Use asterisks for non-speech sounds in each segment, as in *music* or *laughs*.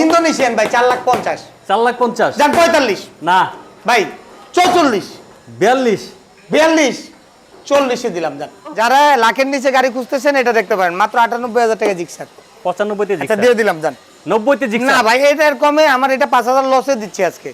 Indonesian ভাই চার লাখ পঞ্চাশ। চার লাখ পঞ্চাশ? যান পঁয়তাল্লিশ। না। ভাই চৌচল্লিশ। বিয়াল্লিশ? বিয়াল্লিশ। চল্লিশে দিলাম যান। যারা লাখের নিচে গাড়ি খুঁজতেছেন এটা দেখতে পারেন। মাত্র আটানব্বই হাজার টাকা জিক্সার পঁচানব্বইতে আচ্ছা দিয়ে দিলাম যান। নব্বইতে না জিক্সার ভাই এটার কমে আমার এটা পাঁচ হাজার লসে দিচ্ছি আজকে।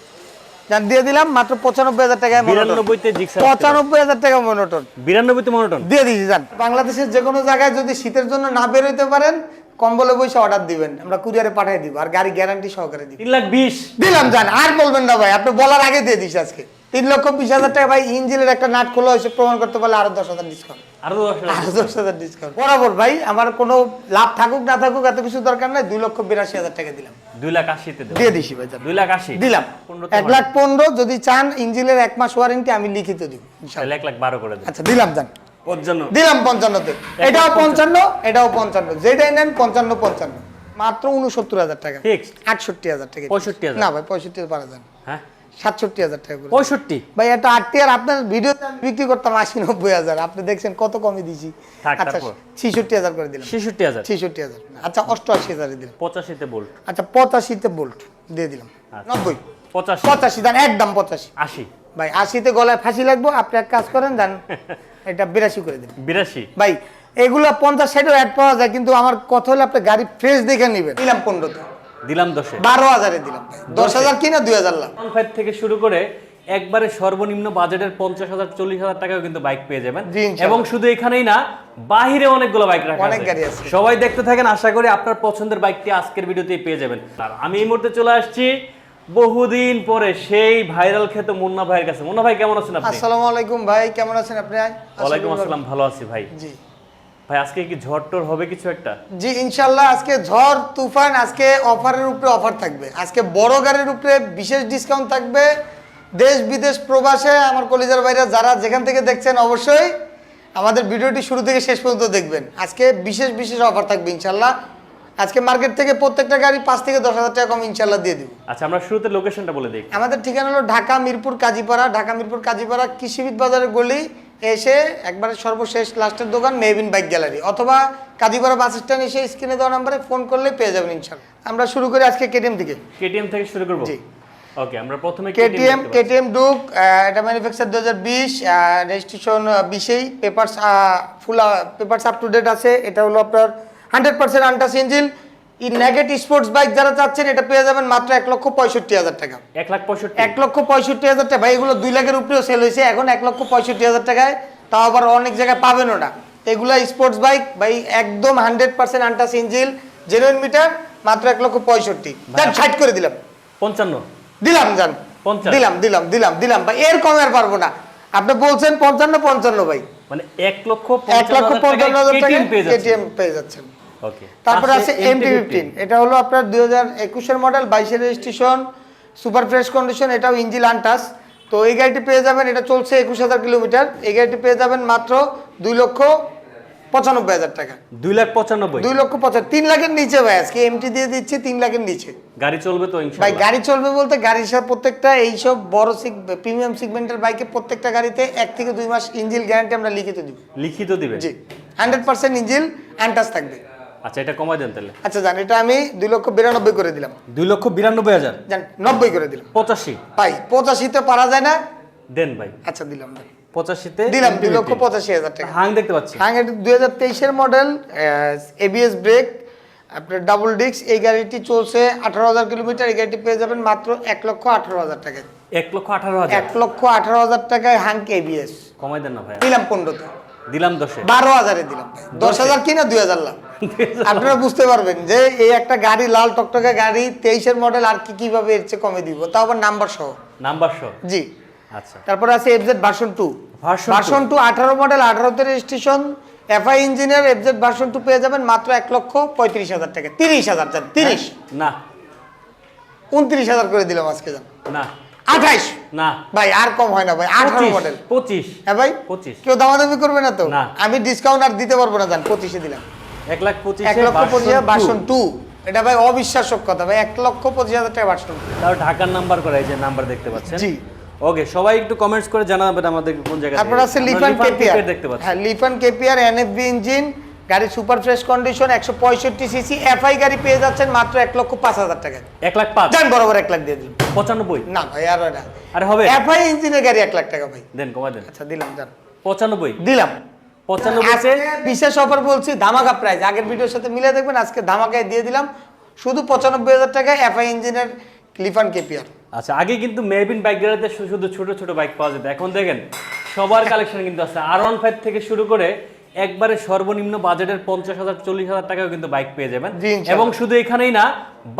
যান দিয়ে দিলাম মাত্র পঁচানব্বই হাজার টাকায় বিরানব্বইতে জিক্সার পঁচানব্বই হাজার টাকা মনোটন। বিরানব্বইতে মনোটন। দিয়ে দিচ্ছি যান। বাংলাদেশের যে কোনো জায়গায় যদি শীতের জন্য না বেরোতে পারেন কম্বলে বসে অর্ডার দিবেন। আমরা কুরিয়ারে পাঠিয়ে দিব আর গাড়ি গ্যারান্টি সহকারে দিব। তিন লাখ বিশ। দিলাম জান আর বলবেন না ভাই আপনি বলার আগে দিয়ে দিস আজকে। তিন লক্ষ বিশ হাজার টাকা ভাই ইঞ্জিনের একটা নাট খোলা হয়েছে প্রমাণ করতে পারলে আরও দশ হাজার ডিসকাউন্ট আরও দশ হাজার। ডিসকাউন্ট বরাবর ভাই আমার কোনো লাভ থাকুক না থাকুক এত কিছু দরকার নাই দুই লক্ষ বিরাশি হাজার টাকা দিলাম। দুই লাখ আশিতে দিয়ে দিছি ভাই। দুই লাখ আশি? দিলাম। এক লাখ পনেরো যদি চান ইঞ্জিনের এক মাস ওয়ারেন্টি আমি লিখিত দিব এক লাখ বারো করে আচ্ছা দিলাম পঞ্চান্ন দিলাম পঞ্চান্নতে। এটাও পঞ্চান্ন এটাও পঞ্চান্ন। যেটাই নেন পঞ্চান্ন পঞ্চান্ন। মাত্র উনসত্তর হাজার টাকা। আটষট্টি হাজার টাকা। পঁয়ষট্টি না ভাই পঁয়ষট্টি পারা যান হ্যাঁ? সাতষট্টি হাজার টাকা পঁয়ষট্টি? ভাই এটা আটটি আর আপনার ভিডিওতে আমি বিক্রি করতাম আশি নব্বই হাজার। আপনি দেখছেন কত কমে দিছি। আচ্ছা। ছিষট্টি হাজার করে দিলাম। ছেষট্টি হাজার? ছিষট্টি হাজার। আচ্ছা অষ্টআশি হাজারে দিলাম। পঁচাশিতে বোল্ট আচ্ছা পঁচাশিতে বোল্ট দিয়ে দিলাম। আচ্ছা। নব্বই। পঁচাশি। পঁচাশি দেন একদম পঁচাশি। আশি। ভাই আশিতে গলায় ফাঁসি লাগবো আপনি এক কাজ করেন দেন এটা বিরাশি করে দিন। বিরাশি? ভাই এগুলো পঞ্চাশ ষাটেও অ্যাড পাওয়া যায় কিন্তু আমার কথা হলো আপনি গাড়ি ফ্রেশ দেখে নেবেন। দিলাম পনেরোতে দিলাম দশে? বারো হাজারে দিলাম। দশ হাজার কিনা দুই হাজার লাভ। ফাইভ থেকে শুরু করে একবারে সর্বনিম্ন বাজেটের পঞ্চাশ হাজার চল্লিশ হাজার টাকাও কিন্তু বাইক পেয়ে যাবেন। এবং শুধু এখানেই না বাহিরে অনেকগুলো বাইক রাখা অনেক গাড়ি আছে। সবাই দেখতে থাকেন আশা করি আপনার পছন্দের বাইকটি আজকের ভিডিওতেই পেয়ে যাবেন। আর আমি এই মুহূর্তে চলে আসছি বহুদিন পরে সেই ভাইরাল খেত মুন্না ভাইয়ের কাছে। মুন্না ভাই কেমন আছেন আপনি? আসসালামু আলাইকুম ভাই কেমন আছেন আপনি? ওয়ালাইকুম আসসালাম ভালো আছি ভাই। জি। ভাই আজকে কি ঝড় টর হবে কিছু একটা? জি ইনশাল্লাহ আজকে ঝড় তুফান আজকে অফারের উপরে অফার থাকবে। আজকে বড় গাড়ির উপরে বিশেষ ডিসকাউন্ট থাকবে। দেশ বিদেশ প্রবাসে আমার কলিজার বাইরে যারা যেখান থেকে দেখছেন অবশ্যই আমাদের ভিডিওটি শুরু থেকে শেষ পর্যন্ত দেখবেন। আজকে বিশেষ বিশেষ অফার থাকবে ইনশাল্লাহ আজকে মার্কেট থেকে প্রত্যেকটা গাড়ি পাঁচ থেকে দশ হাজার টাকা কম ইনশাল্লাহ দিয়ে দিব। আচ্ছা আমরা শুরুতে লোকেশনটা বলে দিই। আমাদের ঠিকানা হলো ঢাকা মিরপুর কাজীপাড়া। ঢাকা মিরপুর কাজীপাড়া কৃষিবিদ বাজারের গলি এসে একবারে সর্বশেষ লাস্টের দোকান মেহবিন বাইক গ্যালারি। অথবা কাজীপাড়া বাস স্ট্যান্ড এসে স্ক্রিনে দেওয়া নাম্বারে ফোন করলে পেয়ে যাবেন ইনশাল্লাহ আমরা শুরু করি আজকে কেটিএম থেকে। কেটিএম থেকে শুরু করব? জি। ওকে আমরা প্রথমে কেটিএম। কেটিএম ডুক এটা ম্যানুফ্যাকচার দু হাজার বিশ registration বিশেই papers full papers up to date আছে। এটা হলো আপনার hundred percent untouched engine. Negative sports bike যারা চাচ্ছেন এটা পেয়ে যাবেন মাত্র এক লক্ষ পঁয়ষট্টি হাজার টাকা। এক লাখ পঁয়ষট্টি। এক লক্ষ পঁয়ষট্টি হাজার টাকা। ভাই এগুলো দুই লাখের উপরেও সেল হয়েছে। এখন এক লক্ষ পঁয়ষট্টি হাজার টাকায়। তাও আবার অনেক জায়গায় পাবেনও না। এগুলো স্পোর্টস বাইক ভাই একদম hundred percent untouched engine genuine meter মাত্র এক লক্ষ পঁয়ষট্টি। যান ষাট করে দিলাম। পঞ্চান্ন। দিলাম যান। দিলাম দিলাম দিলাম দিলাম। ভাই এর কমে আর পারব না। আপনি বলছেন পঞ্চান্ন পঞ্চান্ন ভাই। মানে এক লক্ষ এক লক্ষ পঞ্চান্ন হাজার টাকা এটিএম পেয়ে যাচ্ছেন। ওকে তারপরে আছে এমটি ফিফটিন এটা হলো আপনার দুই হাজার একুশের মডেল বাইশের রেজিস্ট্রেশন সুপার ফ্রেশ কন্ডিশন এটাও ইঞ্জিল আনটাস তো এই গাড়িটি পেয়ে যাবেন এটা চলছে একুশ হাজার কিলোমিটার। এই গাড়িটি পেয়ে যাবেন মাত্র দুই লক্ষ পঁচানব্বই হাজার টাকা। দুই লাখ পঁচানব্বই। দুই লক্ষ পঁচাত্তর তিন লাখের নিচে ভাই আজকে এমটি দিয়ে দিচ্ছে তিন লাখের নিচে। গাড়ি চলবে তো ভাই গাড়ি চলবে বলতে গাড়ির সাথে প্রত্যেকটা এইসব বড় প্রিমিয়াম সিগমেন্টের বাইকে প্রত্যেকটা গাড়িতে এক থেকে দুই মাস ইঞ্জিল গ্যারান্টি আমরা লিখিত দিব। লিখিত দিবে জি। হান্ড্রেড পার্সেন্ট ইঞ্জিল আনটাস থাকবে। আচ্ছা এটা কমাই দেন তাহলে। আচ্ছা জান এটা আমি দুই লক্ষ বিরানব্বই করে দিলাম। দুই লক্ষ বিরানব্বই হাজার? জান নব্বই করে দিলাম। পঁচাশি? ভাই পঁচাশিতে পারা যায় না। দেন ভাই। আচ্ছা দিলাম ভাই। পঁচাশিতে দিলাম দুই লক্ষ পঁচাশি হাজার টাকা। হাং দেখতে পাচ্ছি। হ্যাঁ এটা দুই হাজার তেইশের মডেল এবিএস ব্রেক আপনার ডাবল ডিস্ক এই গাড়িটি চলছে আঠারো হাজার কিলোমিটার। এই গাড়িটি পেয়ে যাবেন মাত্র এক লক্ষ আঠারো হাজার টাকায়। এক লক্ষ আঠারো হাজার। এক লক্ষ আঠারো হাজার টাকায় হাঙ্ক এবিএস কমাই দেন না ভাই। দিলাম পনেরোতে। দিলাম দশে। বারো হাজারে দিলাম। দশ। হাজার কিনা দুই হাজার লাভ। *laughs* আপনারা বুঝতে পারবেন যে এই একটা গাড়ি লাল টকটকে গাড়ি তেইশের মডেল আর কি কীভাবে এর চেয়ে কমে দিব তাও আবার নাম্বার সহ। নাম্বার শো জি। আচ্ছা। তারপরে আছে FZ version two version two আঠারো মডেল আঠারোতে registration FI engineer FZ version two পেয়ে যাবেন মাত্র এক লক্ষ পঁয়ত্রিশ হাজার টাকা। তিরিশ হাজার তিরিশ। না। উনত্রিশ হাজার করে দিলাম আজকে যান না। আঠাইশ। না। ভাই আর কম হয় না ভাই আঠারো মডেল পঁচিশ। হ্যাঁ ভাই? পঁচিশ। কেউ দামাদামি করবে না তো? না। আমি ডিসকাউন্ট আর দিতে পারব না জান পঁচিশে দিলাম। এক লাখ পঁচিশ এক লক্ষ পঁচিশ হাজার ভার্সন টু এটা ভাই অবিশ্বাস্য কথা ভাই এক লক্ষ পঁচিশ হাজার টাকা ভার্সন তাও ঢাকার নাম্বার করা এই যে নাম্বার দেখতে পাচ্ছেন? জি। ওকে সবাই একটু কমেন্টস করে জানাবেন আমাদের কোন জায়গা তারপর থেকে। আছে লিফান কেপিআর দেখতে পাচ্ছি। হ্যাঁ লিফান কেপিআর এনএফবি ইঞ্জিন গাড়ি সুপার ফ্রেশ কন্ডিশন একশো পঁয়ষট্টি সিসি এফআই গাড়ি পেয়ে যাচ্ছেন মাত্র এক লক্ষ পাঁচ হাজার টাকা এক লাখ পাঁচ? যান বরাবর এক লাখ দিয়ে দিন। পঁচানব্বই? না ভাই আর না। আরে হবে? এফআই ইঞ্জিনের গাড়ি এক লাখ টাকা ভাই। দেন কমাই দেন। আচ্ছা দিলাম যান। পঁচানব্বই? দিলাম। পঁচানব্বই বিশেষ অফার বলছি ধামাকা প্রাইস আগের ভিডিওর সাথে মিলে দেখবেন আজকে ধামাকায় দিয়ে দিলাম। শুধু পঁচানব্বই হাজার টাকা এফআই ইঞ্জিনের ক্লিফান কেপিআর আচ্ছা আগে কিন্তু মেহবিন বাইক গ্যালারিতে শুধু ছোট ছোট বাইক পাওয়া যেত। এখন দেখেন সবার *laughs* কালেকশন কিন্তু আছে। আর ওয়ান ফাইভ থেকে শুরু করে একবারে সর্বনিম্ন বাজেটের পঞ্চাশ হাজার চল্লিশ হাজার টাকাও কিন্তু বাইক পেয়ে যাবেন। এবং শুধু এখানেই না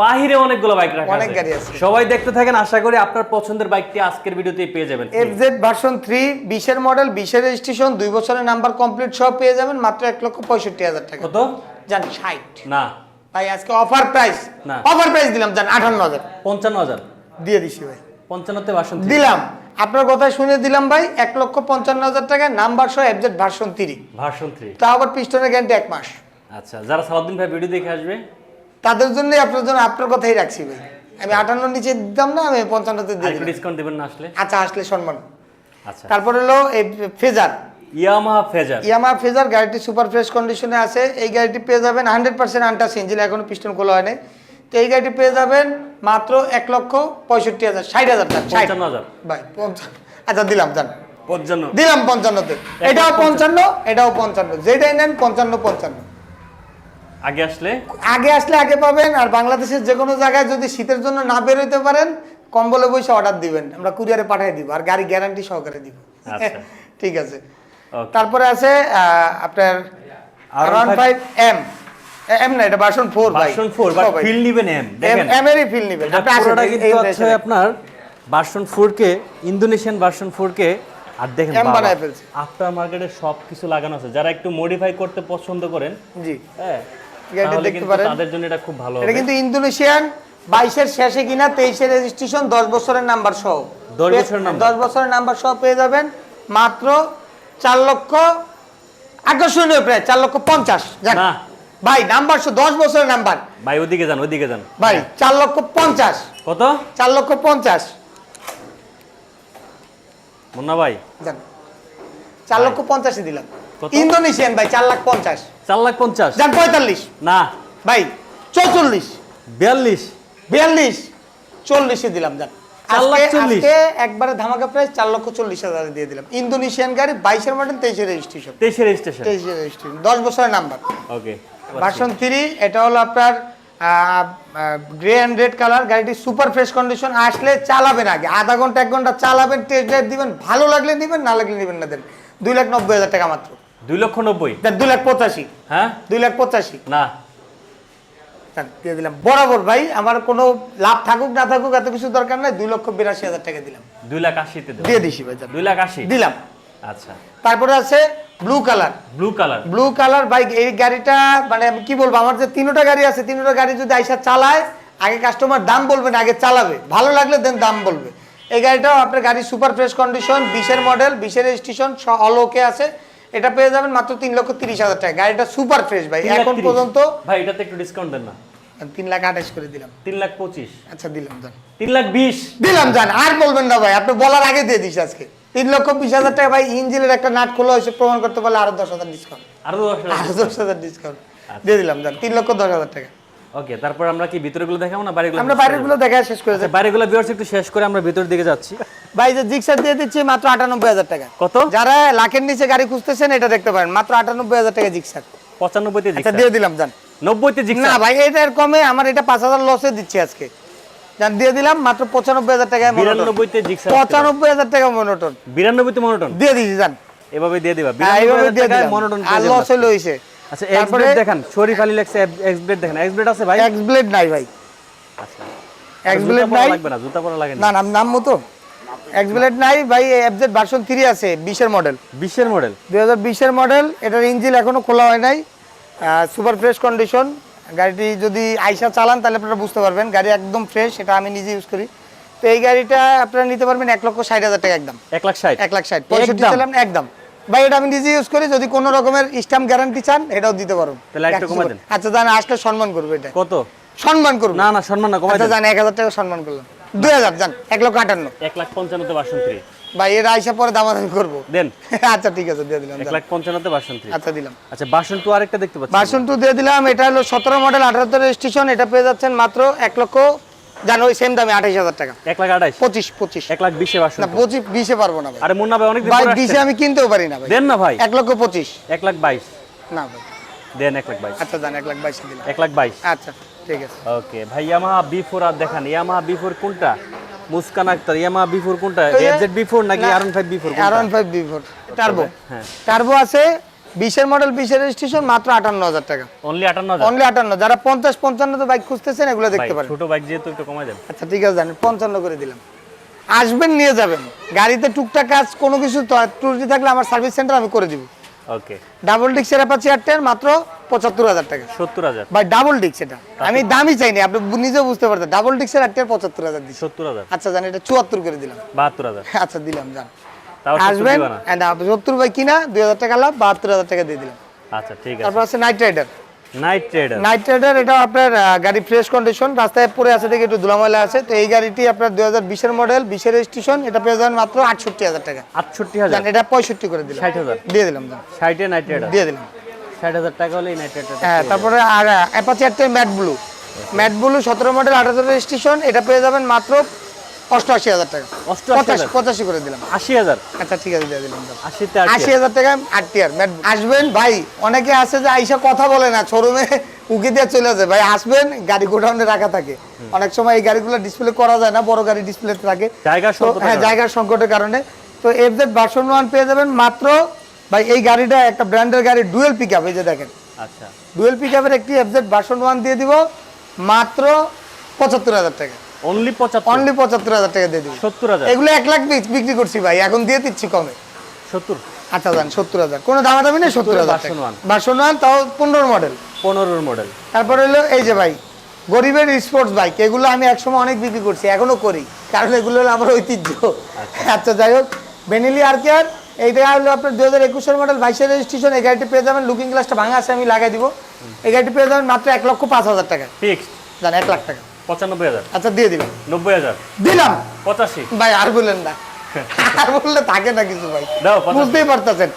বাহিরে অনেকগুলো বাইক রাখা অনেক গাড়ি আছে। সবাই দেখতে থাকেন আশা করি আপনার পছন্দের বাইকটি আজকের ভিডিওতেই পেয়ে যাবেন। এফজেড ভার্সন থ্রি বিশের মডেল বিশের রেজিস্ট্রেশন দুই বছরের নাম্বার কমপ্লিট সহ পেয়ে যাবেন মাত্র এক লক্ষ পঁয়ষট্টি হাজার টাকা। কত? জান ষাট। না। ভাই আজকে অফার প্রাইস না। অফার প্রাইস দিলাম জান আঠান্ন হাজার। পঞ্চান্ন হাজার। দিয়ে দিছি ভাই। পঞ্চান্নতে বাসন দিলাম। আপনার কথা শুনে দিলাম ভাই এক লক্ষ পঞ্চান্ন হাজার টাকা নাম্বার সহ FZ version three version three তা আবার পিস্টনের গ্যারান্টি এক মাস। আচ্ছা যারা সালাউদ্দিন ভাই ভিডিও দেখে আসবে? তাদের জন্যই আপনার জন্য আপনার কথাই রাখছি ভাই। আমি আটান্ন নিচে দিতাম না আমি পঞ্চান্নতে দিয়ে ডিসকাউন্ট দেবেন না আসলে? আচ্ছা আসলে সম্মান। আচ্ছা। তারপর হলো এই Fazer Yamaha Fazer Yamaha Fazer গাড়িটি সুপার ফ্রেশ কন্ডিশনে আছে। এই গাড়িটি পেয়ে যাবেন হান্ড্রেড পার্সেন্ট আনটাস ইঞ্জিন এখনও পিস্টন খোলা হয়নি তো এই গাড়িটি পেয়ে যাবেন মাত্র এক লক্ষ পঁয়ষট্টি হাজার ষাট হাজার টাকা ষাট। পঞ্চান্ন হাজার। ভাই পঞ্চান্ন। আচ্ছা দিলাম জান। পঞ্চান্ন। দিলাম পঞ্চান্নতে। এটাও পঞ্চান্ন। এটাও পঞ্চান্ন। যেটাই নেন পঞ্চান্ন পঞ্চান্ন। আগে আসলে? আগে আসলে আগে পাবেন আর বাংলাদেশের যে কোনো জায়গায় যদি শীতের জন্য না বেরোতে পারেন কম্বলে বসে অর্ডার দিবেন। আমরা কুরিয়ারে পাঠিয়ে দিব আর গাড়ি গ্যারান্টি সহকারে দিব। আচ্ছা। *laughs* ঠিক আছে। তারপরে আছে আপনার R one five M M না এটা ভার্সন ফোর ভাই ভার্সন 4 বাট ফিল নিবেন এম দেখেন এম এরই ফিল নেবেন কিন্তু হচ্ছে আপনার ভার্সন 4 কে ইন্দোনেশিয়ান ভার্সন 4 কে আর দেখেন M বানায় ফেলছে। আফটার মার্কেটে সব কিছু লাগানো আছে যারা একটু মডিফাই করতে পছন্দ করেন জি হ্যাঁ গাড়িটা দেখতে পারেন। তাদের জন্য এটা খুব ভালো এটা কিন্তু ইন্দোনেশিয়ান বাইশের শেষে কিনা তেইশের রেজিস্ট্রেশন দশ বছরের নাম্বার সহ 10 বছরের নাম্বার। দশ বছরের নাম্বার সহ পেয়ে যাবেন মাত্র চার লক্ষ আকর্ষণীয় প্রায় চার লক্ষ পঞ্চাশ। না। ভাই নাম্বার সহ দশ বছরের নাম্বার। ভাই ওদিকে যান ওদিকে যান। ভাই চার লক্ষ পঞ্চাশ। কত? চার লক্ষ পঞ্চাশ। মুন্না ভাই। জান চার লক্ষ পঞ্চাশে দিলাম? ইন্দোনেশিয়ান ভাই চার লাখ পঞ্চাশ। চার লাখ পঞ্চাশ? যান পঁয়তাল্লিশ। না। ভাই চৌচল্লিশ। বিয়াল্লিশ? বিয়াল্লিশ। চল্লিশে দিলাম যান। আজকে- একবারে ধামাকা প্রাইস চার লক্ষ চল্লিশ হাজার দিয়ে দিলাম। ইন্দোনেশিয়ান গাড়ি বাইশের মডেল তেইশের রেজিস্ট্রেশন তেইশে রেজিস্ট্রেশন তেইশের রেজিস্ট্রেশন দশ বছরের নাম্বার ওকে ভার্সন থ্রি এটা হলো আপনার গ্রে অ্যান্ড রেড কালার গাড়িটি সুপার ফ্রেশ কন্ডিশন আসলে চালাবেন আগে। আধা ঘণ্টা এক ঘণ্টা চালাবেন টেস্ট ড্রাইভ দিবেন। ভালো লাগলে নেবেন না লাগলে নেবেন না দেন। দুই লাখ নব্বই হাজার টাকা মাত্র। দুই লক্ষ নব্বই? দুই লাখ পঁচাশি। হ্যাঁ? দুই লাখ পঁচাশি। না। দিয়ে দিলাম। বরাবর ভাই আমার কোনো লাভ থাকুক না থাকুক এত কিছু দরকার নাই। দুই লক্ষ বিরাশি হাজার টাকা দিলাম। দুই লাখ আশিতে দিয়ে দিছি ভাই দুই লাখ আশি? দিলাম। আচ্ছা। তারপরে আছে blue colour. Blue colour. Blue colour bike এই গাড়িটা মানে আমি কি বলব আমার যে তিনোটা গাড়ি আছে তিনোটা গাড়ি যদি আইসা চালায় আগে কাস্টমার দাম বলবে না আগে চালাবে। ভালো লাগলে দেন দাম বলবে। এই গাড়িটাও আপনার গাড়ি সুপার ফ্রেশ কন্ডিশন বিশের মডেল বিশের রেজিস্ট্রেশন অল ওকে আছে। এটা পেয়ে যাবেন মাত্র তিন লক্ষ তিরিশ হাজার টাকা। গাড়িটা সুপার ফ্রেশ ভাই। এখন পর্যন্ত ভাই এটাতে একটু ডিসকাউন্ট দেন না। তিন লাখ আঠাশ করে দিলাম। তিন লাখ পঁচিশ। আচ্ছা দিলাম জান। তিন লাখ বিশ। দিলাম জান। আর বলবেন না ভাই আপনি বলার আগে দিয়ে দিস আজকে। তিন লক্ষ বিশ হাজার টাকা ভাই ইঞ্জিনের একটা নাট খোলা হয়েছে প্রমাণ করতে পারলে আরও দশ হাজার ডিসকাউন্ট আরও দশ হাজার ডিসকাউন্ট দিয়ে দিলাম জান। তিন লক্ষ দশ হাজার টাকা। ওকে তারপর আমরা কি ভিতরে গুলো দেখাবো না বাইরেগুলো আমরা বাইরেরগুলো দেখা শেষ করে আচ্ছা বাইরেগুলো ভিউয়ার্স একটু শেষ করে আমরা ভিতরের দিকে যাচ্ছি। ভাই যে জিক্সার দিয়ে দিচ্ছি মাত্র আটানব্বই হাজার টাকা। কত? যারা লাখের নিচে গাড়ি খুঁজতেছেন এটা দেখতে পারেন। মাত্র আটানব্বই হাজার টাকা জিক্সার পঁচানব্বইতে আচ্ছা জিক্সার দিয়ে দিলাম জান নব্বইতে না জিক্সার ভাই এটার কমে আমার এটা পাঁচ হাজার লসে দিচ্ছি আজকে। জান দিয়ে দিলাম মাত্র পঁচানব্বই হাজার টাকায় মনোটন বিরানব্বইতে জিক্সার পঁচানব্বই হাজার টাকা মনোটন বিরানব্বইতে মনোটন দিয়ে দিচ্ছি জান এভাবে দিয়ে দিবা। হ্যাঁ, এইভাবে দিয়ে দিলাম। মনোটন আর লস হলো হইছে। আচ্ছা তারপরে এক্সব্লেড দেখেন শরীফ আলী লেখছে এক্সব্লেড দেখেন। এক্সব্লেড আছে ভাই? এক্স ব্লেড নাই ভাই। আচ্ছা। এক্স ব্লেড নাই। লাগবে না জুতা পরা লাগে না। না নাম মতো। এক্স ব্লেড নাই ভাই এফজেড ভার্সন থ্রি আছে বিশের মডেল বিশের মডেল দুই হাজার বিশের মডেল এটার ইঞ্জিন এখনও খোলা হয় নাই। সুপার ফ্রেশ কন্ডিশন গাড়িটি যদি আইসা চালান তাহলে আপনারা বুঝতে পারবেন গাড়ি একদম ফ্রেশ এটা আমি নিজে ইউজ করি। তো এই গাড়িটা আপনারা নিতে পারবেন এক লক্ষ ষাট হাজার টাকা একদম। এক লাখ ষাট? এক লাখ ষাট পঁয়ষট্টি একদম? ভাই এটা আমি নিজে ইউজ করি যদি কোনো রকমের স্ট্যাম্প গ্যারান্টি চান এটাও দিতে পারো। তাহলে একটু কমায় দেন। আচ্ছা জান আসলে সম্মান করব এটা। কত? সম্মান করব। না না সম্মান না কমাই আচ্ছা দেন। জান টাকা সম্মান করলাম। দুই হাজার জান এক লক্ষ বাসন ভাই এর আইসা পরে দামাদামি করব। দেন। *laughs* আচ্ছা ঠিক আছে দিয়ে দিলাম বাসন আচ্ছা দিলাম। আচ্ছা বাসন আরেকটা দেখতে পাচ্ছি। টু দিয়ে দিলাম এটা হলো সতেরো মডেল আঠারোতে রেজিস্ট্রেশন এটা পেয়ে যাচ্ছেন মাত্র এক লক্ষ জানো ওই সেম দামে আঠাইশ হাজার টাকা। এক লাখ আঠাইশ? পঁচিশ পঁচিশ। এক লাখ বিশে বাসন না পঁচিশ বিশে পারব না আরে মুন্না ভাই অনেকদিন ভাই বিশে আমি কিনতেও পারি না দেন না ভাই। এক লক্ষ পঁচিশ। এক লাখ বাইশ। না ভাই। দেন এক লাখ বাইশ। আচ্ছা জান এক লাখ বাইশে দিলাম। এক লাখ বাইশ। আচ্ছা ঠিক আছে। ওকে ভাই ইয়ামাহা বি ফোর আর দেখান। ইয়ামাহা বি ফোর কোনটা? Muskan Akter Yamaha B four কোনটা? এফজেড বি ফোর নাকি R one five B four R one five B four turbo হ্যাঁ। টার্বো আছে বিশের মডেল বিশের রেজিস্ট্রেশন মাত্র আটান্ন হাজার টাকা। অনলি আটান্ন অনলি আটান্ন যারা পঞ্চাশ পঞ্চান্ন তো বাইক খুঁজতেছেন এগুলো দেখতে পারেন। ছোট বাইক যেহেতু একটু কমাই দেন। আচ্ছা ঠিক আছে জানেন পঞ্চান্ন করে দিলাম। আসবেন নিয়ে যাবেন। গাড়িতে টুকটাক কাজ কোনো কিছু ত্রুটি থাকলে আমার সার্ভিস সেন্টার আমি করে দিব। ওকে ডাবল ডিক্সের অ্যাপাচি আটটার মাত্র পঁচাত্তর হাজার টাকা। সত্তর হাজার? ভাই ডাবল ডিক্স এটা। আমি দামই চাইনি আপনি নিজেও বুঝতে পারতেন। ডাবল ডিক্সের আটটার পঁচাত্তর হাজার দিচ্ছি। সত্তর হাজার? আচ্ছা জান এটা চুয়াত্তর করে দিলাম। বাহাত্তর হাজার। আচ্ছা দিলাম জান আসবেন সত্তর ভাই কিনা দুই হাজার টাকা লাভ বাহাত্তর হাজার টাকা দিয়ে দিলাম। আচ্ছা ঠিক আছে। তারপর আছে night rider night trader night rider এটা আপনার গাড়ি ফ্রেশ কন্ডিশন রাস্তায় পড়ে আছে দেখে একটু ধুলাময়লা আছে। তো এই গাড়িটি আপনার দুই হাজার বিশের মডেল বিশের রেজিস্ট্রেশন এটা পেয়ে যাবেন মাত্র আটষট্টি হাজার টাকা। আটষট্টি হাজার? এটা পঁয়ষট্টি করে দিলাম। ষাট হাজার? দিয়ে দিলাম ষাটে নাইট ট্রেডার দিয়ে দিলাম। ষাট হাজার টাকা হলে নাইট ট্রেডার হ্যাঁ তারপরে আর অ্যাপাচি একটা ম্যাট ব্লু ম্যাট ব্লু সতেরো মডেল আঠারো রেজিস্ট্রেশন এটা পেয়ে যাবেন মাত্র অষ্টআশি হাজার টাকা। পঁচাশি পঁচাশি করে দিলাম। আশি হাজার? আচ্ছা ঠিক আছে দিয়ে দিলাম আশিতে আশি হাজার টাকা আট টিয়ার আসবেন ভাই অনেকে আছে যে আইসা কথা বলে না শোরুমে উকি দিয়ে চলে যায় ভাই আসবেন গাড়ি গোডাউনে রাখা থাকে। অনেক সময় এই গাড়িগুলো ডিসপ্লে করা যায় না বড় গাড়ি ডিসপ্লে থাকে। হ্যাঁ কারণে। জায়গার সংকটের কারণে। তো এফজেড ভার্সন ওয়ান পেয়ে যাবেন মাত্র ভাই এই গাড়িটা একটা ব্র্যান্ডের গাড়ি ডুয়েল পিক আপ এই যে দেখেন। আচ্ছা। ডুয়েল পিক একটি এফজেড ভার্সন ওয়ান দিয়ে দিব মাত্র পঁচাত্তর হাজার টাকা। অনলি পঁচাত্তর। অনলি পঁচাত্তর হাজার টাকা দিয়ে দিব। সত্তর হাজার। এগুলো এক লাখ বিক- বিক্রি করছি ভাই এখন দিয়ে দিচ্ছি কমে। সত্তর। আচ্ছা যান সত্তর হাজার। কোনো দামাদামি নেই সত্তর হাজার। ভার্সন ওয়ান তাও পনেরো মডেল পনেরোর মডেল তারপরে হলো এই যে ভাই গরিবের স্পোর্টস বাইক এগুলো আমি একসময় অনেক বিক্রি করছি এখনও করি। কারণ এগুলো হলো আমার ঐতিহ্য। আচ্ছা। যাই হোক বেনিলি আর কি আর এইটা হলো আপনার দু হাজার একুশের মডেল বাইশের রেজিস্ট্রেশন এই গাড়িটি পেয়ে যাবেন লুকিং গ্লাসটা ভাঙা আছে আমি লাগাই দিব। এই গাড়িটি পেয়ে যাবেন মাত্র এক লক্ষ পাঁচ হাজার টাকা ফিক্সড জান এক লাখ টাকা। পঁচানব্বই হাজার। আচ্ছা দিয়ে দিবেন। নব্বই হাজার। দিলাম। পঁচাশি। ভাই আর না। *laughs* আর বললে থাকে না কিছু ভাই। বুঝতেই পারতেছেন।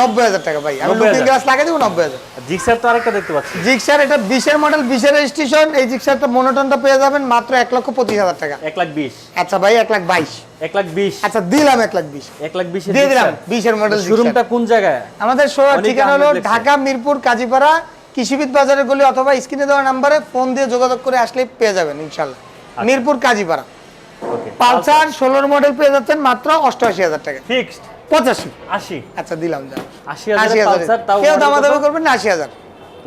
নব্বই হাজার টাকা ভাই। আমি লুকিং গ্লাস লাগাই দিব নব্বই হাজার। জিক্সার তো আরেকটা দেখতে পাচ্ছি। জিক্সার এটা বিশের মডেল বিশের রেজিস্ট্রেশন এই জিক্সারটা মনোটনটা পেয়ে যাবেন মাত্র এক লক্ষ পঁচিশ হাজার টাকা। এক লাখ বিশ। আচ্ছা ভাই এক লাখ বাইশ। এক লাখ বিশ। আচ্ছা দিলাম এক লাখ বিশ। এক লাখ বিশ দিয়ে দিলাম বিশের মডেল শোরুমটা কোন জায়গায়? আমাদের ঠিকানা হলো ঢাকা মিরপুর কাজীপাড়া কৃষিবিদ বাজারের গলি অথবা স্ক্রিনে দেওয়া নাম্বারে ফোন দিয়ে যোগাযোগ করে আসলেই পেয়ে যাবেন ইনশাল্লাহ। আচ্ছা। মিরপুর কাজীপাড়া। পালসার ষোলোর মডেল পেয়ে যাচ্ছেন মাত্র অষ্টআশি হাজার টাকা। ফিক্সড? পঁচাশি। আশি। আচ্ছা দিলাম যা আশি হাজার কেউ দামাদামি করবেন না আশি হাজার।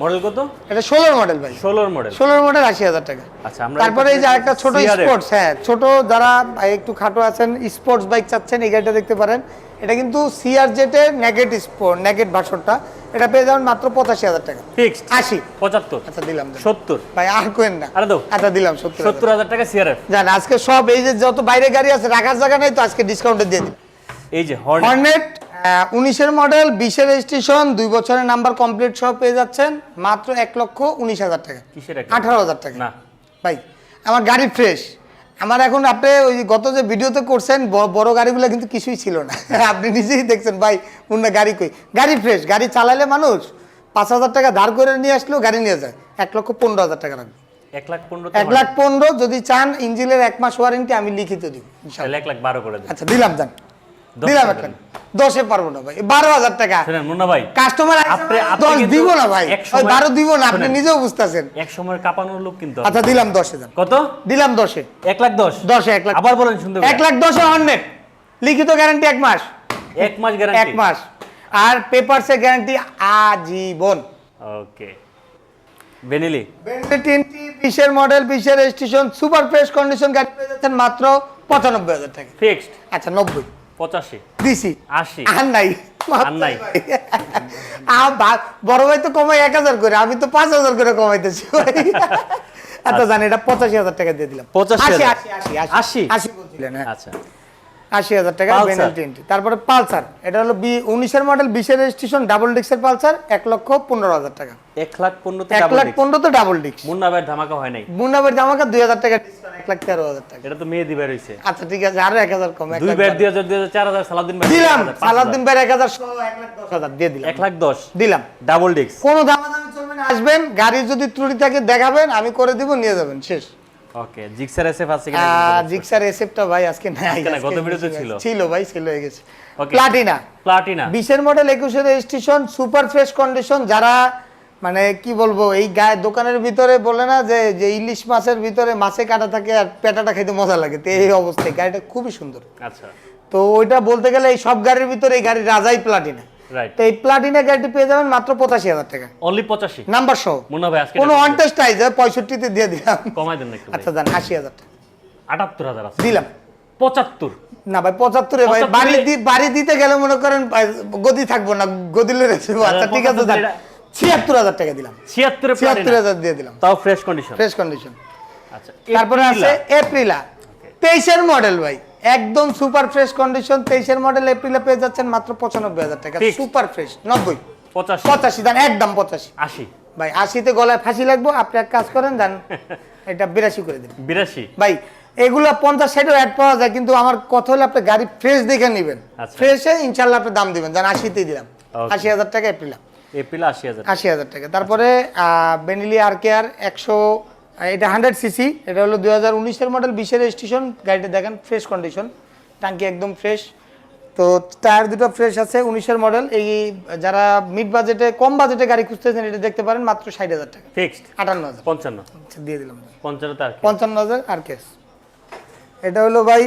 মডেল কত? এটা ষোলোর মডেল ভাই। ষোলোর মডেল। ষোলোর মডেল আশি হাজার টাকা। আচ্ছা তারপরে এই যে আরেকটা ছোট স্পোর্টস হ্যাঁ ছোট যারা একটু খাটো আছেন স্পোর্টস বাইক চাচ্ছেন এই গাড়িটা দেখতে পারেন। এটা কিন্তু সিআর জেটের নেগেট ভার্সনটা এটা পেয়ে যাবেন মাত্র পঁচাশি হাজার টাকা। ফিক্সড আশি। পঁচাত্তর? আচ্ছা দিলাম। সত্তর? ভাই আর কোয়েন না। আরে দাও। আচ্ছা দিলাম সত্তর। সত্তর হাজার টাকা সিআরএফ জান আজকে সব এই যে যত বাইরে গাড়ি আছে রাখার জায়গা নেই তো আজকে ডিসকাউন্টে দিয়ে দিলাম। এই যে হর্ন হর্নেট উনিশের মডেল বিশের রেজিস্ট্রেশন দুই বছরের নাম্বার কমপ্লিট সব পেয়ে যাচ্ছেন মাত্র এক লক্ষ উনিশ হাজার টাকা। কিসের আঠারো হাজার টাকা। না। ভাই আমার গাড়ি ফ্রেশ আমার এখন আপনি ওই গত যে ভিডিওতে করছেন বড় গাড়িগুলো কিন্তু কিছুই ছিল না। *laughs* আপনি নিজেই দেখছেন ভাই অন্য গাড়ি কই? গাড়ি ফ্রেশ গাড়ি চালালে মানুষ পাঁচ হাজার টাকা ধার করে নিয়ে আসলেও গাড়ি নিয়ে যায়। এক লক্ষ পনেরো হাজার টাকা লাগবে। এক লাখ পনেরো এক লাখ পনেরো যদি চান ইঞ্জিনের এক মাস ওয়ারেন্টি আমি লিখিত দিব এক লাখ বারো করে আচ্ছা দিলাম যান। দিলাম এক একটা দশে পারব না ভাই বারো হাজার টাকা। মুন্না ভাই কাস্টমার দশ দিব না ভাই বারো দিব না আপনি। নিজেও বুঝতেছেন। এক সময় কাঁপানোর লোক কিন্তু আচ্ছা দিলাম দশে যান কত? দিলাম দশে। এক লাখ দশ? দশে এক লাখ। আবার বলেন শুনতে এক লাখ দশে হন্ড্রেড লিখিত গ্যারান্টি এক মাস। এক মাস এক মাস। আর পেপারসে গ্যারান্টি আজীবন। ওকে বেনিলি তিনটি বিশের মডেল বিশের রেজিস্ট্রেশন সুপার ফ্রেশ কন্ডিশন গাড়ি পেয়ে যাচ্ছেন মাত্র পঁচানব্বই হাজার টাকা। ফিক্সড আচ্ছা নব্বই। পঁচাশি। দিছি। আশি। আর নাই। আর নাই। বড় ভাই তো কমাই এক হাজার করে আমি তো পাঁচ হাজার করে কমাইতেছি ভাই। আচ্ছা জানি এটা পঁচাশি হাজার টাকা দিয়ে দিলাম। পঁচাশি আশি আশি আশি আশি? আশি? আশি বলছিলেন হ্যাঁ। আচ্ছা। আশি হাজার টাকা। বেনাল তারপরে পালসার। এটা হলো বি উনিশের মডেল বিশের রেজিস্ট্রেশন ডাবল পালসার এক লক্ষ পনেরো হাজার টাকা। এক লাখ পনেরো এক লাখ পনেরো তো ডাবল ডিক্স মুন্না ভাইয়ের ধামাকা হয় নাই। মুন্নাবের জামাকা দুই হাজার টাকা এক লাখ তেরো হাজার টাকা। এটা তো মেয়ে দিবে রয়েছে আচ্ছা ঠিক আছে আরও এক হাজার কম দুই ব্যাট দুই হাজার দুই হাজার চার হাজার সালাউদ্দিন ভাই দিলাম। সালাউদ্দিন ভাই এক হাজার এক লাখ দশ হাজার দিয়ে দিলাম। এক লাখ দশ। দিলাম। ডাবল ডিক্স কোনো দামাদামি চলবে না আসবেন গাড়ির যদি ত্রুটি থাকে দেখাবেন আমি করে দিব নিয়ে যাবেন শেষ। ওকে জিক্সার এসএফ আছে কিনা জিক্সার এসএফটা ভাই আজকে নাই গত ভিডিওতে ছিল। ছিল। ভাই হয়ে গেছে. প্লাটিনা প্লাটিনা বিশের মডেল একুশের রেজিস্ট্রেশন সুপার ফ্রেশ কন্ডিশন যারা মানে কি বলব এই গায়ে দোকানের ভিতরে বলে না যে যে ইলিশ মাছের ভিতরে মাছে কাটা থাকে আর পেটাটা খেতে মজা লাগে তো এই অবস্থায় গাড়িটা খুবই সুন্দর। আচ্ছা। তো ওইটা বলতে গেলে এই সব গাড়ির ভিতরে এই গাড়ির রাজাই প্লাটিনা তো এই প্লাটিনা গাড়িটি পেয়ে যাবেন মাত্র পঁচাশি হাজার টাকা। অনলি পঁচাশি? নাম্বার সহ ভাই আজকে কোনো এটা অন টেস্ট আইজ পঁয়ষট্টিতে দিয়ে দিলাম। কমাই দেন একটু আচ্ছা জান আশি হাজার টাকা। আটাত্তর হাজার দিলাম। পঁচাত্তর? না ভাই পঁচাত্তরে ভাই বাড়ি দি বাড়ি দিতে গেলে মনে করেন গদি থাকব না গদিলে রেখে আচ্ছা ঠিক আছে ছিয়াত্তর হাজার টাকা দিলাম। ছিয়াত্তরে ছিয়াত্তর হাজার দিয়ে দিলাম। তাও ফ্রেশ কন্ডিশন ফ্রেশ কন্ডিশন আচ্ছা তারপরে আছে। এপ্রিলা তেইশের মডেল ভাই। একদম সুপার ফ্রেশ কন্ডিশন তেইশের মডেল এপ্রিলে পেয়ে যাচ্ছেন মাত্র পঁচানব্বই হাজার টাকা। সুপার ফ্রেশ নব্বই। পঁচাশি। পঁচাশি দান একদম পঁচাশি। আশি। ভাই আশিতে গলায় ফাঁসি লাগবো আপনি এক কাজ করেন যান *laughs* এটা বিরাশি করে দিন। বিরাশি। ভাই এগুলো পঞ্চাশ ষাটেও অ্যাড পাওয়া যায় কিন্তু আমার কথা হলো আপনি গাড়ি ফ্রেশ দেখে নেবেন। আচ্ছা। ফ্রেশে ইনশাল্লাহ আপনি দাম দিবেন। জান আশিতেই দিলাম. আশি হাজার টাকা এপ্রিল এপ্রিল আশি হাজার আশি হাজার টাকা। তারপরে বেনিলি আর কেয়ার একশো এটা হান্ড্রেড সিসি এটা হলো দুই হাজার উনিশের মডেল বিশের রেজিস্ট্রেশন গাড়িটা দেখেন ফ্রেশ কন্ডিশন টাঙ্কি একদম ফ্রেশ তো টায়ার দুটো ফ্রেশ আছে উনিশের মডেল এই যারা মিড বাজেটে কম বাজেটে গাড়ি খুঁজতেছেন এটা দেখতে পারেন মাত্র ষাট হাজার টাকা। ফিক্সড আটান্ন হাজার। পঞ্চান্ন। আচ্ছা দিয়ে দিলাম। পঞ্চান্ন পঞ্চান্ন হাজার আর কেস এটা হলো ভাই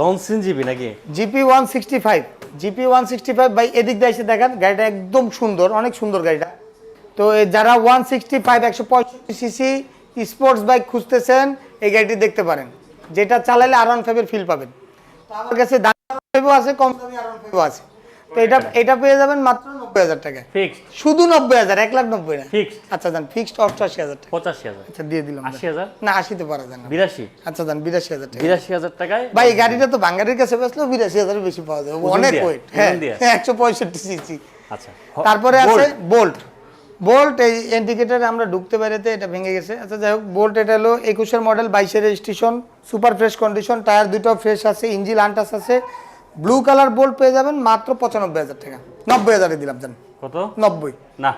লঞ্চ জিবি নাকি? GP one sixty five GP one sixty five ভাই এদিক দিয়ে এসে দেখেন গাড়িটা একদম সুন্দর অনেক সুন্দর গাড়িটা। তো যারা ওয়ান সিক্সটি ফাইভ একশো পঁয়ষট্টি সিসি স্পোর্টস বাইক খুঁজতেছেন এই গাড়িটি দেখতে পারেন। যেটা চালালে আর ওয়ান ফাইভের ফিল পাবেন। তো আমার কাছে দামি আছে কম দামি আর ওয়ান ফাইভও আছে। তো এটা এটা পেয়ে যাবেন মাত্র নব্বই হাজার ফিক্সড শুধু নব্বই হাজার এক লাখ নব্বই না। ফিক্সড আচ্ছা যান ফিক্সড অষ্টআশি হাজার টাকা। পঁচাশি হাজার। আচ্ছা দিয়ে দিলাম। আশি হাজার? না আশিতে পারা যান না। বিরাশি? আচ্ছা যান বিরাশি হাজার টাকা। বিরাশি হাজার টাকায়? ভাই এই গাড়িটা তো বাঙ্গারির কাছে বেসলেও বিরাশি হাজার বেশি পাওয়া যাবে অনেক? ওয়েট হ্যাঁ একশো পঁয়ষট্টি সিসি আচ্ছা। তারপরে আছে বোল্ট বোল্ট এই ইন্ডিকেটার আমরা ঢুকতে বেরোতে এটা ভেঙে গেছে। আচ্ছা যাই হোক বোল্ট এটা হলো একুশের মডেল বাইশের registration super fresh condition tyre দুটো ফ্রেশ আছে ইঞ্জিন আনটাস আছে। ব্লু কালার বোল্ট পেয়ে যাবেন মাত্র পঁচানব্বই হাজার টাকা। নব্বই হাজারে দিলাম জান। কত? নব্বই। না।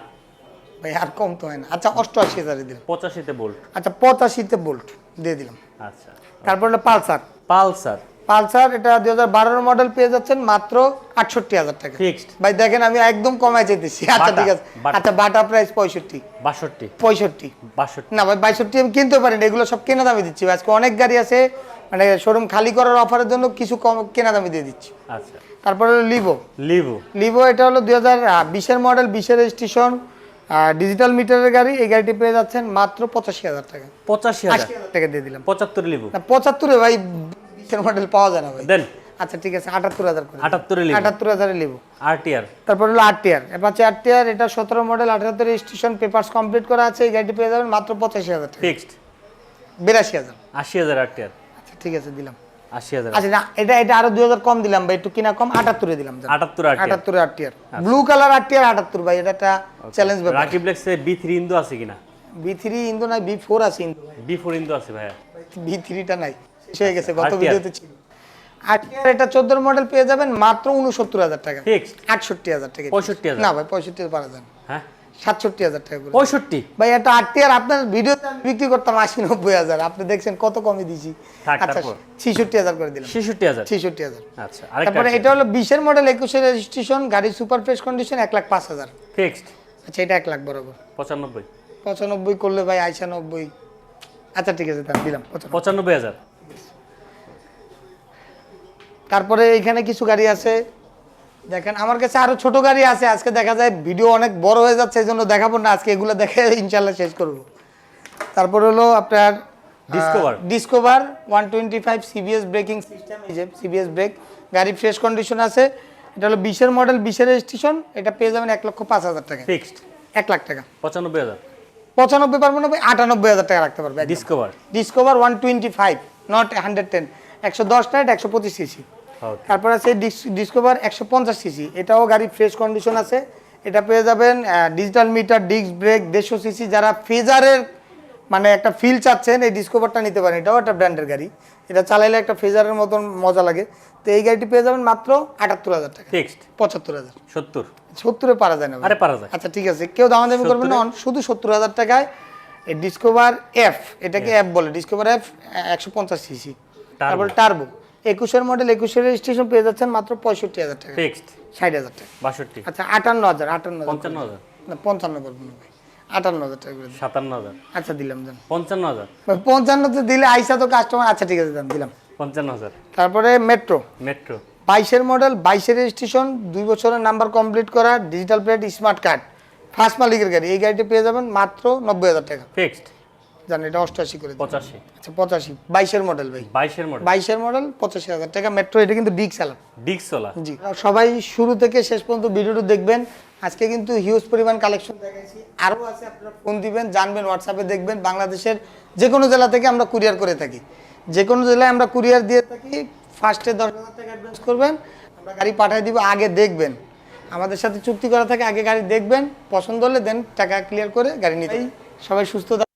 ভাই আর কম তো হয় না। আচ্ছা অষ্টআশি হাজারে দিলাম। পঁচাশিতে বোল্ট আচ্ছা পঁচাশিতে বোল্ট দিয়ে দিলাম। আচ্ছা। তারপর হলো পালসার পালসার পালসার এটা দুই হাজার বারোর মডেল পেয়ে যাচ্ছেন মাত্র আটষট্টি হাজার টাকা। ফিক্সড ভাই দেখেন আমি একদম কমাই চাইতেছি। আচ্ছা ঠিক আছে। আচ্ছা বাটা প্রাইস পঁয়ষট্টি। বাষট্টি। পঁয়ষট্টি। বাষট্টি। না ভাই বাইষট্টি আমি কিনতে পারি না এগুলো সব কেনা দামে দিচ্ছি আজকে অনেক গাড়ি আছে মানে শোরুম খালি করার অফারের জন্য কিছু কম কেনা দামে দিয়ে দিচ্ছি। আচ্ছা। তারপরে হলো লিভো লিভো লিভো এটা হলো দুই হাজার বিশের মডেল বিশের রেজিস্ট্রেশন ডিজিটাল মিটারের গাড়ি। এই গাড়িটি পেয়ে যাচ্ছেন মাত্র পঁচাশি হাজার টাকা। পঁচাশি হাজার। টাকা দিয়ে দিলাম। পঁচাত্তর লিভু পঁচাত্তরে ভাই বিশের মডেল পাওয়া যায় না ভাই। দেন আচ্ছা ঠিক আছে আটাত্তর হাজার করে। আটাত্তরে আটাত্তর হাজারে লিভো আরটিআর তারপর হলো অ্যাপাচে আট টিয়ার এটা সতেরো মডেল আঠারোতে রেজিস্ট্রেশন পেপার্স কমপ্লিট করা আছে এই গাড়িটি পেয়ে যাবেন মাত্র পঁচাশি হাজার ফিক্সড বিরাশি হাজার। আশি হাজার আরটিআর আচ্ছা ঠিক আছে দিলাম। আশি হাজার আচ্ছা না এটা এটা আরও দুই হাজার কম দিলাম ভাই একটু কিনা কম আটাত্তরে দিলাম। আটাত্তর আরটিআর আটাত্তরে আট টিয়ার ব্লু কালার আট টিয়ার আটাত্তর ভাই এটা একটা চ্যালেঞ্জ ব্যাপার। রাকিব লেক্সে বি থ্রি ইন্দু আছে কিনা? বি থ্রি ইন্দু নাই বি ফোর আছে ইন্দু বি ফোর ইন্দু আছে ভাইয়া। বি থ্রিটা নাই। হয়ে গেছে গত ভিডিওতে ছিল। এটা চোদ্দোর মডেল পেয়ে যাবেন মাত্র উনসত্তর হাজার টাকা। আটষট্টি হাজার টাকা। পঁয়ষট্টি না ভাই পঁয়ষট্টি পারা যান হ্যাঁ। সাতষট্টি হাজার টাকা করে। পঁয়ষট্টি? ভাই এটা আটটি আর আপনার ভিডিওতে আমি বিক্রি করতাম আশি নব্বই হাজার। আপনি দেখছেন কত কমে দিছি আচ্ছা ছিষট্টি হাজার করে দিলাম। ছেষট্টি হাজার। ছিষট্টি হাজার। আচ্ছা তারপরে এটা হলো বিশের মডেল একুশের রেজিস্ট্রেশন গাড়ি সুপার ফ্রেশ কন্ডিশন এক লাখ পাঁচ হাজার। ফিক্সড আচ্ছা এটা এক লাখ বরাবর। পঁচানব্বই। পঁচানব্বই করলে ভাই আইসা নব্বই আচ্ছা ঠিক আছে দিলাম। পঁচানব্বই হাজার। তারপরে এখানে কিছু গাড়ি আছে। দেখেন আমার কাছে আরও ছোট গাড়ি আছে। আজকে দেখা যায় ভিডিও অনেক বড় হয়ে যাচ্ছে এই জন্য দেখাবো না। আজকে এগুলো দেখে ইনশাল্লাহ শেষ করব। তারপর হলো আপনার Discover। Discover one twenty five CBS braking system এই যে সিবিএস ব্রেক গাড়ি ফ্রেশ কন্ডিশন আছে। এটা হলো বিশের মডেল বিশের রেজিস্ট্রেশন এটা পেয়ে যাবেন এক লক্ষ পাঁচ হাজার টাকা ফিক্সড এক লাখ টাকা। পঁচানব্বই হাজার। পঁচানব্বই পারব না আটানব্বই হাজার টাকা রাখতে পারবে Discover Discover one twenty five not hundred ten একশো দশ নাইট একশো পঁচিশ সিসি তারপর আছে ডিসকভার একশো পঞ্চাশ সিসি। এটাও গাড়ি ফ্রেশ কন্ডিশন আছে। এটা পেয়ে যাবেন ডিজিটাল মিটার ডিস্ক ব্রেক দেড়শো সিসি। যারা ফেজারের মানে একটা ফিল চাচ্ছেন এই ডিসকভারটা নিতে পারেন। এটাও একটা ব্র্যান্ডের গাড়ি। এটা চালাইলে একটা ফেজারের মতন মজা লাগে। তো এই গাড়িটি পেয়ে যাবেন মাত্র আটাত্তর হাজার টাকা। ফিক্সড পঁচাত্তর হাজার। সত্তর? সত্তরে পারা যায় না আরে পারা যায়। আচ্ছা ঠিক আছে। কেউ দামাদামি করবেন না। শুধু সত্তর হাজার টাকায় এই ডিসকভার এফ এটাকে এফ বলে। ডিসকভার এফ একশো পঞ্চাশ সিসি। তারপর টার্বো একুশের মডেল একুশের রেজিস্ট্রেশন পেয়ে যাচ্ছেন মাত্র পঁয়ষট্টি হাজার টাকা। ফিক্সড ষাট হাজার টাকা। বাষট্টি? আচ্ছা আটান্ন হাজার আটান্ন পঞ্চান্ন হাজার? না পঞ্চান্ন করব না ভাই। আটান্ন হাজার টাকা করে সাতান্ন হাজার? আচ্ছা দিলাম দেন পঞ্চান্ন হাজার? পঞ্চান্নতে দিলে আইসা তো কাস্টমার আচ্ছা ঠিক আছে দেন দিলাম। পঞ্চান্ন হাজার? তারপরে মেট্রো মেট্রো বাইশের মডেল বাইশের রেজিস্ট্রেশন দুই বছরের নাম্বার কমপ্লিট করা digital plate smart card first মালিকের গাড়ি এই গাড়িটি পেয়ে যাবেন মাত্র নব্বই হাজার টাকা। ফিক্সড জান এটা অষ্টআশি করে পঁচাশি। আচ্ছা পঁচাশি। বাইশের মডেল ভাই। বাইশের মডেল। বাইশের মডেল পঁচাশি হাজার টাকা। মেট্রো এটা কিন্তু জি। সবাই শুরু থেকে শেষ পর্যন্ত ভিডিওটা দেখবেন। আজকে কিন্তু হিউজ পরিমাণ কালেকশন দেখাইছি। আরও আছে আপনারা ফোন দিবেন জানবেন হোয়াটসঅ্যাপে দেখবেন। বাংলাদেশের যে কোনো জেলা থেকে আমরা কুরিয়ার করে থাকি। যে কোনো জেলায় আমরা কুরিয়ার দিয়ে থাকি ফার্স্টে দশ হাজার টাকা অ্যাডভান্স করবেন। আমরা গাড়ি পাঠিয়ে দিব আগে দেখবেন। আমাদের সাথে চুক্তি করা থাকে আগে গাড়ি দেখবেন। পছন্দ হলে দেন টাকা ক্লিয়ার করে গাড়ি নিতে। সবাই সুস্থ